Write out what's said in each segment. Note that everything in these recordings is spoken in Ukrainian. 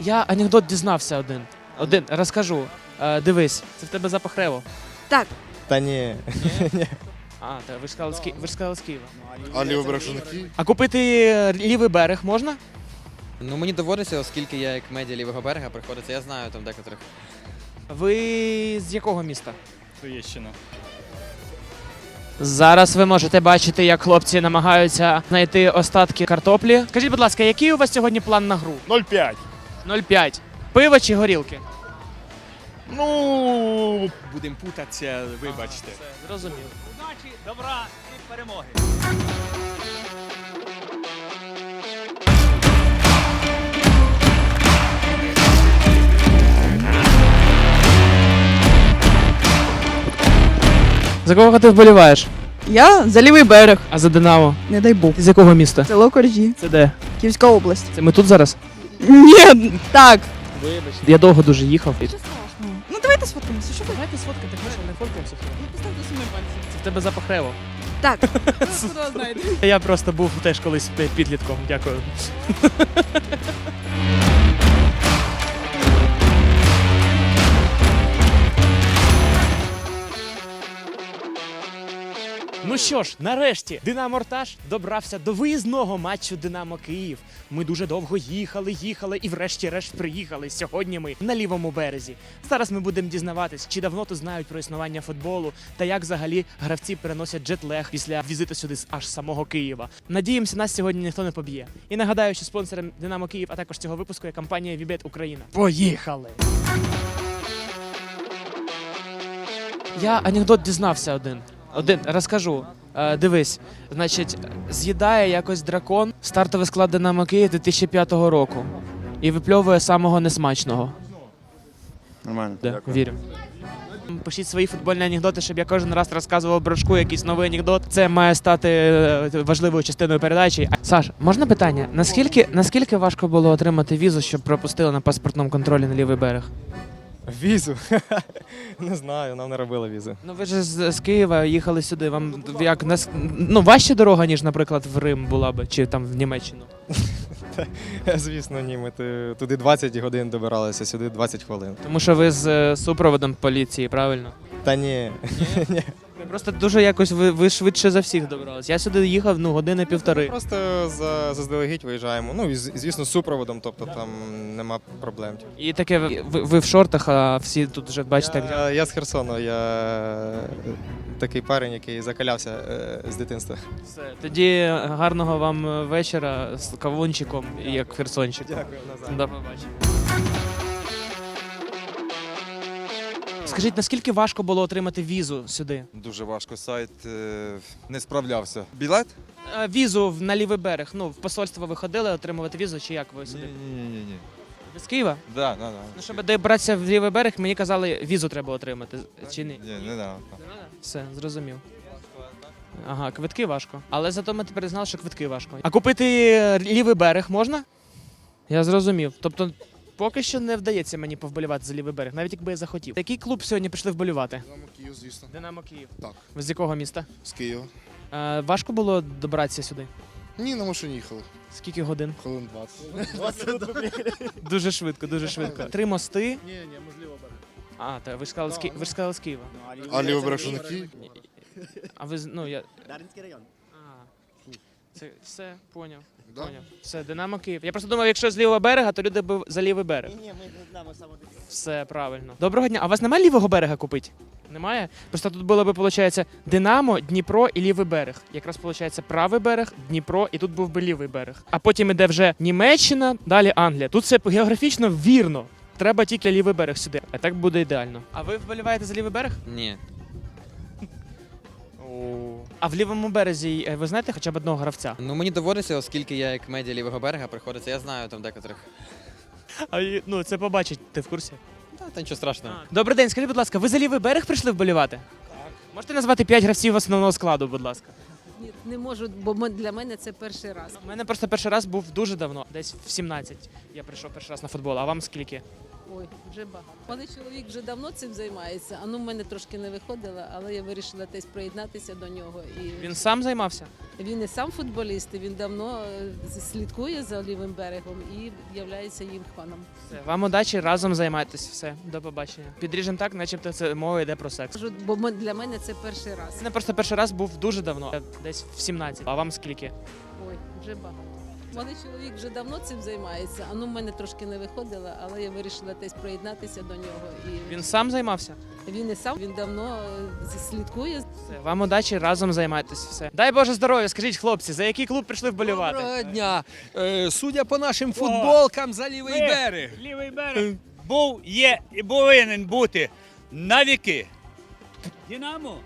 Я анекдот дізнався один. Один, розкажу. Е, дивись, це в тебе запах реву. Так, Та ні. А, та ви ж сказали з Ки- ви ж сказали з Києва. А лівий берег що не Київ? А купити е, лівий берег можна? Ну мені доводиться, оскільки я як медіа лівого берега приходиться, я знаю там декотрих. Ви з якого міста? Троєщина. Зараз ви можете бачити, як хлопці намагаються знайти остатки картоплі. Скажіть, будь ласка, який у вас сьогодні план на гру? 0,5. 0,5. Пиво чи горілки? Ну, будемо путатися, вибачте. Все, зрозумів. Удачі, добра і перемоги. За кого ти вболіваєш? я за лівий берег. А за Динамо? Не дай Бог. Ти з якого міста? Село Коржі, Це де? Київська область. Це ми тут зараз? Ні, так. Вибачте. Я довго дуже їхав. Що страшного? Ну давайте сфоткаємося. Що ви? Давайте сфоткати, хорошо, не фоткаємося. Поставте сумі пальці. Це в тебе запах реву. Так. Знаєте? Я просто був теж колись підлітком. Дякую. Що ж, нарешті Динамо Ртаж добрався до виїзного матчу Динамо Київ. Ми дуже довго їхали, їхали і врешті-решт приїхали. Сьогодні ми на лівому березі. Зараз ми будемо дізнаватись, чи давно тут знають про існування футболу та як взагалі гравці переносять джетлег після візиту сюди з аж самого Києва. Надіємося, нас сьогодні ніхто не поб'є. І нагадаю, що спонсором Динамо Київ, а також цього випуску є компанія Вібет Україна. Поїхали! Я анекдот дізнався один. Один розкажу. Е, дивись, значить, з'їдає якось дракон стартовий склад Динамо Київ 2005 року і випльовує самого несмачного. Нормально. Да, вірю. Пишіть свої футбольні анекдоти, щоб я кожен раз розказував брошку якийсь новий анекдот. Це має стати е, важливою частиною передачі. Саш, можна питання? Наскільки наскільки важко було отримати візу, щоб пропустили на паспортному контролі на лівий берег? Візу? Не знаю, нам не робили візу. Ну ви ж з, з Києва їхали сюди. Вам як нас ну важча дорога, ніж, наприклад, в Рим була би, чи там в Німеччину. Звісно, ні. Ми туди 20 годин добиралися, сюди 20 хвилин. Тому що ви з е, супроводом поліції, правильно? Та ні. Ви просто дуже якось ви, ви швидше за всіх добрались. Я сюди їхав ну години півтори. Просто за, заздалегідь виїжджаємо. Ну, і з- звісно, з супроводом, тобто там нема проблем. І таке ви, ви- ви в шортах, а всі тут вже бачите, як Я, я з Херсону, я такий парень, який закалявся е, з дитинства. все. Тоді гарного вам е, вечора з кавунчиком і як херсончик. Дякую, назад. До побачення. Скажіть, наскільки важко було отримати візу сюди? Дуже важко сайт е, не справлявся. Білет? Е, Візу в- на лівий берег. Ну, в посольство ви ходили отримувати візу, чи як ви Ні, сюди? ні, ні, ні, ні. Ви з Києва? Да, да, да. Ну, щоб добратися в лівий берег, мені казали, візу треба отримати. Чи ні? Ні, не да. Все, зрозумів. Ага, квитки важко. Але зато ми тепер знали, що квитки важко. А купити е, лівий берег можна? Я зрозумів. Тобто, поки що не вдається мені повболівати за лівий берег, навіть якби я захотів. Який клуб сьогодні прийшли вболівати? Динамо Київ, звісно. Динамо Київ. Так. Ви з якого міста? З Києва. Е, важко було добратися сюди? Ні, на машині їхали. Скільки годин? Хвилин 20. Дуже швидко, дуже швидко. Три мости. Ні, ні, можливо, берег. А, та ви ж сказали, з Ки... ви ж сказали з Києва. А лівий берег що не Київ? А ви з- ну я. Дарницький район. Це все, поняв. Да? Поняв. Все, Динамо Київ. Я просто думав, якщо з лівого берега, то люди б за лівий берег. Ні, ні, ми не знаємо саме. Все правильно. Доброго дня. А у вас немає лівого берега купити? Немає? Просто тут було би, виходить, Динамо, Дніпро і лівий берег. Якраз виходить правий берег, Дніпро, і тут був би лівий берег. А потім іде вже Німеччина, далі Англія. Тут все географічно вірно. Треба тільки лівий берег сюди. А так буде ідеально. А ви вболіваєте за лівий берег? Ні. А в лівому березі е, ви знаєте хоча б одного гравця? Ну мені доводиться, оскільки я як медіа лівого берега приходиться, я знаю там декотрих. А ну це побачить. Ти в курсі? Та, та нічого страшного. Добрий день, скажіть, будь ласка, ви за лівий берег прийшли вболівати? Так. Можете назвати 5 гравців основного складу, будь ласка. Ні, не можу, бо для мене це перший раз. У мене просто перший раз був дуже давно, десь в 17. Я прийшов перший раз на футбол. А вам скільки? Ой, вже багато. Пане чоловік вже давно цим займається. А ну в мене трошки не виходило, але я вирішила десь приєднатися до нього. І Він сам займався? Він і сам футболіст, і він давно е, слідкує за лівим берегом і являється їм фаном. Все, вам удачі, разом займайтесь. Все, до побачення. Підріжемо так, начебто це мова йде про секс. Кажу, Бо м- для мене це перший раз. Це просто перший раз був дуже давно, десь в 17. А вам скільки? Ой, вже багато. У мене чоловік вже давно цим займається. А ну в мене трошки не виходило, але я вирішила десь приєднатися до нього. І Він сам займався? він і сам він давно е, слідкує Все, вам удачі, разом займайтесь. Все. Дай Боже здоров'я, скажіть, хлопці, за який клуб прийшли вболівати? Доброго дня. Е, Судя по нашим футболкам за лівий Ми- берег. Лівий берег був, є і повинен бути на віки. Динамо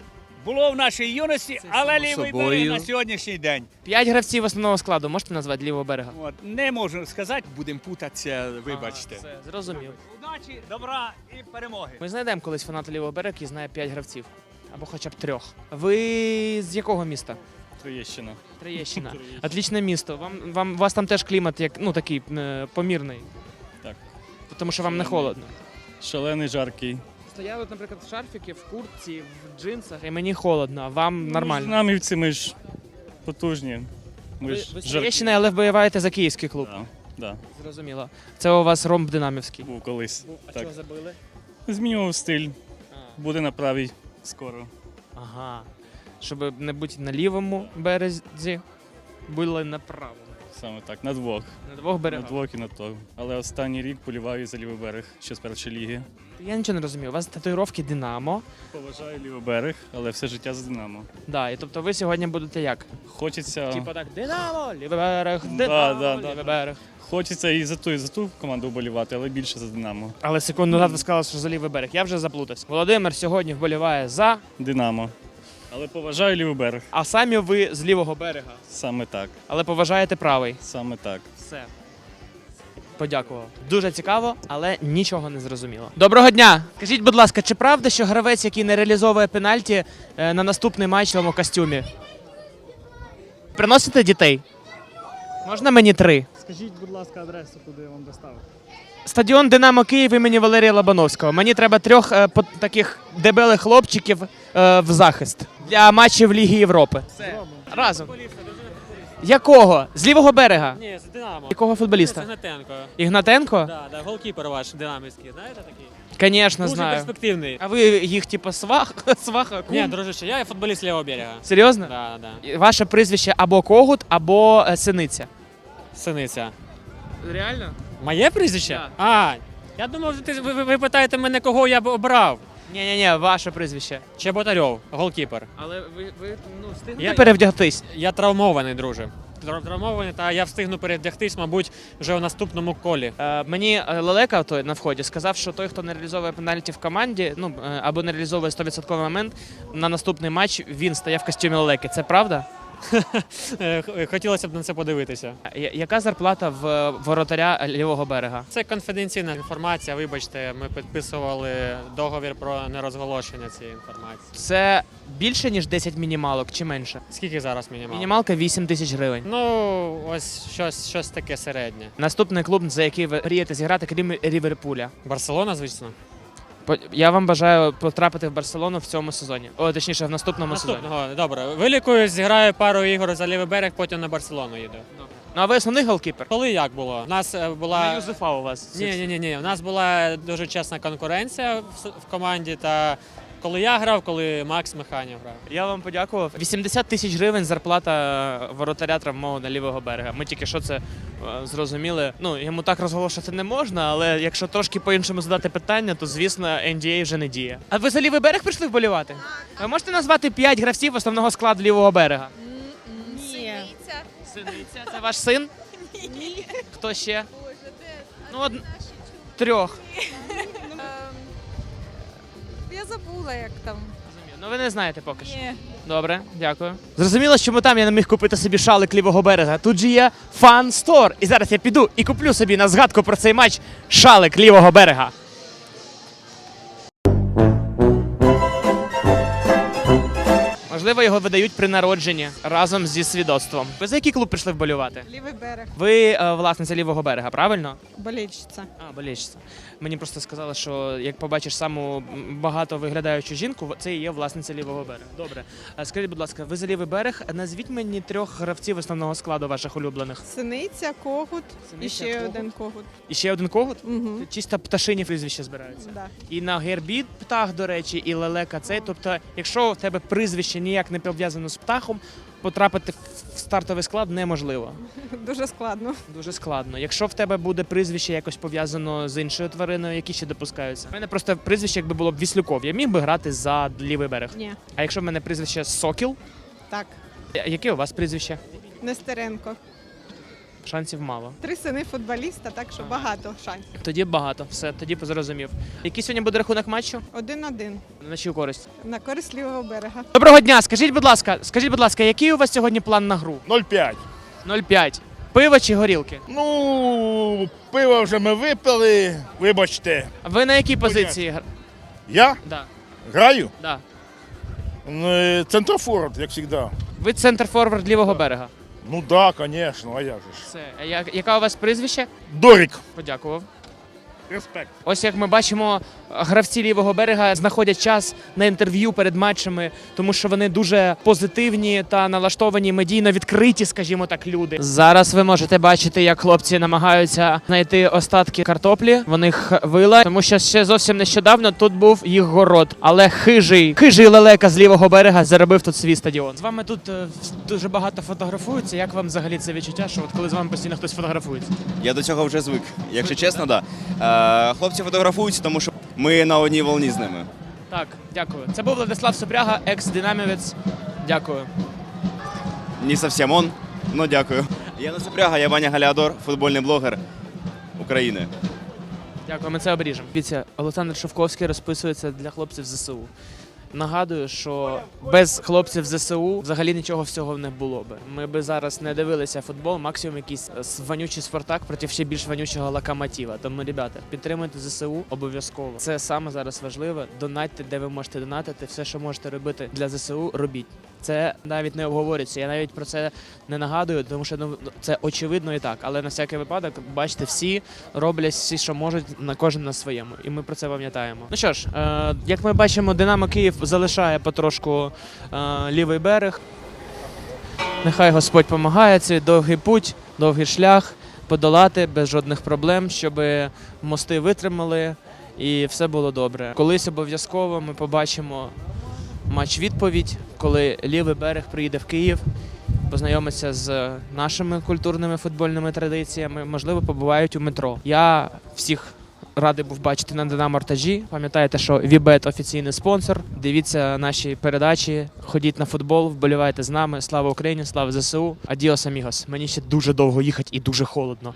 було в нашій юності, але лівий собою. берег на сьогоднішній день. П'ять гравців основного складу, можете назвати лівого берега? От, не можу сказати, будемо путатися, вибачте. Ага, все, зрозумів. Удачі, добра і перемоги. Ми знайдемо колись фаната лівого берега, який знає п'ять гравців. Або хоча б трьох. Ви з якого міста? Троєщина. Троєщина. Отлічне місто. Вам, вам, у вас там теж клімат як, ну, такий е, помірний. Так. Тому що вам не холодно. Шалений, жаркий. Стояли, наприклад, в шарфіки, в куртці, в джинсах, і мені холодно, а вам нормально. Нормально. ми ж потужні. Ви, ви з Троєщини, але вбиваєте за київський клуб. Да, да, Зрозуміло. Це у вас ромб динамівський. був колись. А Так. чого забили? Змінював стиль, буде на правій скоро. Ага. Щоб не бути на лівому березі, були на правому. Саме так, на двох. На двох На двох і на то. Але останній рік поліваю за лівий берег ще з першої ліги. Я нічого не розумію. У вас татуїровки Динамо. Поважаю лівий берег, але все життя за Динамо. Да, і тобто ви сьогодні будете як? Хочеться, Типа так, Динамо, лівий берег, Динамо, да, да, лівий да. берег. хочеться і за ту, і за ту команду вболівати, але більше за Динамо. Але секунду назад ви сказали, що за лівий берег. Я вже заплутався. Володимир сьогодні вболіває за, Динамо. Але поважаю лівий берег. а самі ви з лівого берега. Саме так. Але поважаєте правий. Саме так. Все. Подякував. Дуже цікаво, але нічого не зрозуміло. Доброго дня! Скажіть, будь ласка, чи правда, що гравець, який не реалізовує пенальті е, на наступний матч в цьому костюмі? Приносите дітей? Можна мені три? Скажіть, будь ласка, адресу, куди я вам доставив. Стадіон Динамо Київ імені Валерія Лобановського. Мені треба трьох е, по- таких дебелих хлопчиків е, в захист для матчів Ліги Європи. Разом. Якого? З лівого берега? Ні, з Динамо. Якого футболіста? Гнатенко. Ігнатенко? Да, да, голкіпер ваш динамівський, знаєте такий? Звісно, Дуже знаю. перспективний. А ви їх, типу, свах, сваха, кум? Ні, дружище, я футболіст лівого берега. Серйозно? Да, да. Ваше прізвище або Когут, або е, Синиця. Синиця. Реально? Моє прізвище? Да. А, я думав, ти, ви, ви, ви питаєте мене, кого я б обрав. Ні, ні, ні, ваше прізвище. Чеботарьов, голкіпер. Але ви, ви ну, встигнете Я- перевдягтись. Я травмований, друже. Трав- Травмований, та я встигну перевдягтись, мабуть, вже у наступному колі. Е, мені е, Лелека той на вході сказав, що той, хто не реалізовує пенальті в команді, ну е, або не реалізовує 100% момент, на наступний матч він стає в костюмі Лелеки. Це правда? Е, Хотілося б на це подивитися. Яка зарплата в воротаря лівого берега? Це конфіденційна інформація. Вибачте, ми підписували договір про нерозголошення цієї інформації. Це більше ніж 10 мінімалок чи менше? Скільки зараз мінімал? Мінімалка 8 тисяч гривень. Ну, ось щось, щось таке середнє. Наступний клуб, за який ви мрієте зіграти, крім Ріверпуля. Барселона, звісно. По- Я вам бажаю потрапити в Барселону в цьому сезоні. О, точніше, в наступному сезоні. Наступного, добре. Вилікую, зіграю пару ігор за лівий берег, потім на Барселону їду. Ну а ви основний голкіпер? Коли як було? У нас е, На була. Юзефа у вас. Ні, ні, ні, ні. У нас була дуже чесна конкуренція в, с- в команді. Та коли я грав, коли Макс Механів грав. Я вам подякував. 80 тисяч гривень зарплата воротаря травмованого лівого берега. Ми тільки що це е, зрозуміли. Ну йому так розголошувати не можна, але якщо трошки по-іншому задати питання, то звісно NDA вже не діє. А ви за лівий берег прийшли вболівати? Ви можете назвати 5 гравців основного складу лівого берега? Ні. Синиця, це ваш син? Ні. Хто ще? Ну, од... трьох. Забула, як там. Ну ви не знаєте поки що. Ні. Добре, дякую. Зрозуміло, чому там я не міг купити собі шалик лівого берега. Тут же є фан стор. І зараз я піду і куплю собі на згадку про цей матч шалик лівого берега. Можливо, його видають при народженні разом зі свідоцтвом. Ви за який клуб прийшли вболювати? Лівий берег, Ви е, власниця лівого берега, правильно? болельщиця. А, болельщиця. Мені просто сказали, що як побачиш саму багато виглядаючу жінку, це і є власниця лівого берега. Добре. Скажіть, будь ласка, ви за лівий берег? Назвіть мені трьох гравців основного складу ваших улюблених. Синиця, когут і Синиця, ще когут. один когут. І ще один когут? Угу. Чисто пташині прізвища збираються. Да. І на гербі птах, до речі, і лелека цей. Тобто, якщо у тебе прізвище ніяк не пов'язано з птахом, потрапити в стартовий склад неможливо. Дуже складно. Дуже складно. Якщо в тебе буде прізвище якось пов'язано з іншою твариною, які ще допускаються. У мене просто прізвище, якби було б Віслюков. Я міг би грати за лівий берег. Ні. А якщо в мене прізвище Сокіл, Так. яке у вас прізвище? Нестеренко. Шансів мало. Три сини футболіста, так що багато шансів. Тоді багато. Все, тоді зрозумів. Який сьогодні буде рахунок матчу? Один-один. На чию користь? На користь лівого берега. Доброго дня. Скажіть, будь ласка, скажіть, будь ласка, який у вас сьогодні план на гру? 0,5. 0,5. Пиво чи горілки? Ну, пиво вже ми випили. Вибачте. А Ви на якій позиції? гра- Я Да, граю да. Е, як завжди. Ви центр форвард лівого берега. Ну так, да, звісно, а як же ж. Все. А як- яка у вас прізвище? Дорік. Подякував. Респект. Ось як ми бачимо, гравці лівого берега знаходять час на інтерв'ю перед матчами, тому що вони дуже позитивні та налаштовані медійно відкриті, скажімо так, люди. Зараз ви можете бачити, як хлопці намагаються знайти остатки картоплі. Вони їх вила, тому що ще зовсім нещодавно тут був їх город. Але хижий, хижий лелека з лівого берега заробив тут свій стадіон. З вами тут е, дуже багато фотографуються. Як вам взагалі це відчуття? Що от коли з вами постійно хтось фотографується? Я до цього вже звик. Якщо чесно, да. Е, хлопці фотографуються, тому що ми на одній волні з ними. Так, дякую. Це був Владислав Собряга, екс-динамівець. Дякую. Не зовсім он, але дякую. Я не Супряга, я Ваня Галіадор, футбольний блогер України. Дякую, ми це обріжемо. Дивіться, Олександр Шовковський розписується для хлопців ЗСУ. Нагадую, що без хлопців ЗСУ взагалі нічого всього не було би. Ми би зараз не дивилися футбол, максимум якийсь е, вонючий Спартак проти ще більш вонючого локомотива. Тому, ребята, підтримуйте ЗСУ обов'язково. Це саме зараз важливе. Донатьте, де ви можете донатити. Все, що можете робити для ЗСУ, робіть. Це навіть не обговорюється. Я навіть про це не нагадую, тому що ну це очевидно і так. Але на всякий випадок, бачите, всі роблять всі, що можуть, на кожен на своєму, і ми про це пам'ятаємо. Ну що ж, е, як ми бачимо, Динамо Київ залишає потрошку е, лівий берег. Нехай Господь допомагає цей довгий путь, довгий шлях подолати без жодних проблем, щоб мости витримали і все було добре. Колись обов'язково ми побачимо матч відповідь, коли лівий берег приїде в Київ, познайомиться з нашими культурними футбольними традиціями, можливо, побувають у метро. Я всіх радий був бачити на Динамортажі. Пам'ятаєте, що Вібет офіційний спонсор. Дивіться наші передачі, ходіть на футбол, вболівайте з нами. Слава Україні, слава ЗСУ. Адіос, амігос. Мені ще дуже довго їхати і дуже холодно.